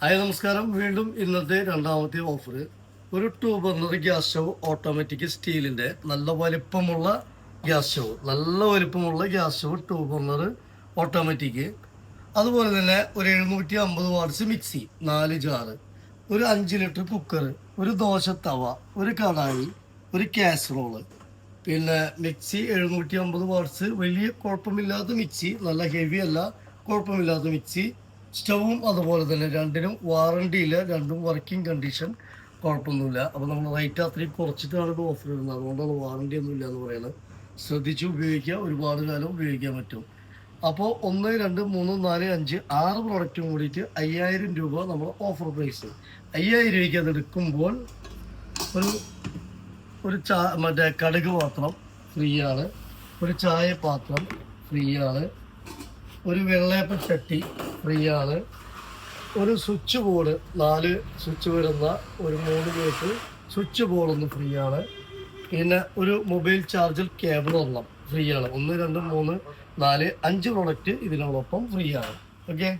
Hi നമസ്കാരം. വീണ്ടും ഇന്നത്തെ രണ്ടാമത്തെ ഓഫർ ഒരു two burner gas stove automatic സ്റ്റീലിന്റെ നല്ല വലിപ്പമുള്ള ഗ്യാസ് സ്റ്റവ് നല്ല വലിപ്പമുള്ള gas stove two burner automatic. അതുപോലെ തന്നെ ഒരു എഴുന്നൂറ്റി അമ്പത് വാട്ട്സ് മിക്സി നാല് ജാറ് ഒരു അഞ്ച് ലിറ്റർ കുക്കർ ഒരു ദോശ തവ ഒരു കടായി ഒരു കാസറോൾ. പിന്നെ മിക്സി എഴുന്നൂറ്റി അമ്പത് വാട്ട്സ് വലിയ കുഴപ്പമില്ലാത്ത മിക്സി നല്ല ഹെവി അല്ല കുഴപ്പമില്ലാത്ത മിക്സി. സ്റ്റവും അതുപോലെ തന്നെ രണ്ടിനും വാറണ്ടി ഇല്ല രണ്ടും വർക്കിംഗ് കണ്ടീഷൻ കുഴപ്പമൊന്നുമില്ല. അപ്പോൾ നമ്മൾ റേറ്റ് അത്രയും കുറച്ചിട്ടാണ് ഇത് ഓഫർ ഇടുന്നത്. അതുകൊണ്ടാണ് വാറണ്ടി ഒന്നും ഇല്ല എന്ന് പറയുന്നത്. ശ്രദ്ധിച്ച് ഉപയോഗിക്കുക ഒരുപാട് കാലം ഉപയോഗിക്കാൻ പറ്റും. അപ്പോൾ ഒന്ന് രണ്ട് മൂന്ന് നാല് അഞ്ച് ആറ് പ്രൊഡക്റ്റും കൂടിയിട്ട് അയ്യായിരം രൂപ നമ്മൾ ഓഫർ പ്രൈസ് അയ്യായിരം രൂപയ്ക്ക് അത് എടുക്കുമ്പോൾ ഒരു ഒരു ചാ മറ്റേ കടുക് പാത്രം ഫ്രീ ആണ് ഒരു ചായ പാത്രം ഫ്രീ ആണ് ഒരു വെള്ളയപ്പ ചട്ടി ഫ്രീ ആണ് ഒരു സ്വിച്ച് ബോർഡ് നാല് സ്വിച്ച് വരുന്ന ഒരു മൂന്ന് പേർക്ക് സ്വിച്ച് ബോർഡൊന്നും ഫ്രീ ആണ് പിന്നെ ഒരു മൊബൈൽ ചാർജർ കേബിൾ ഒരെണ്ണം ഫ്രീ ആണ് ഒന്ന് രണ്ട് മൂന്ന് നാല് അഞ്ച് പ്രൊഡക്റ്റ് ഇതിനോടൊപ്പം ഫ്രീ ആണ് ഓക്കെ?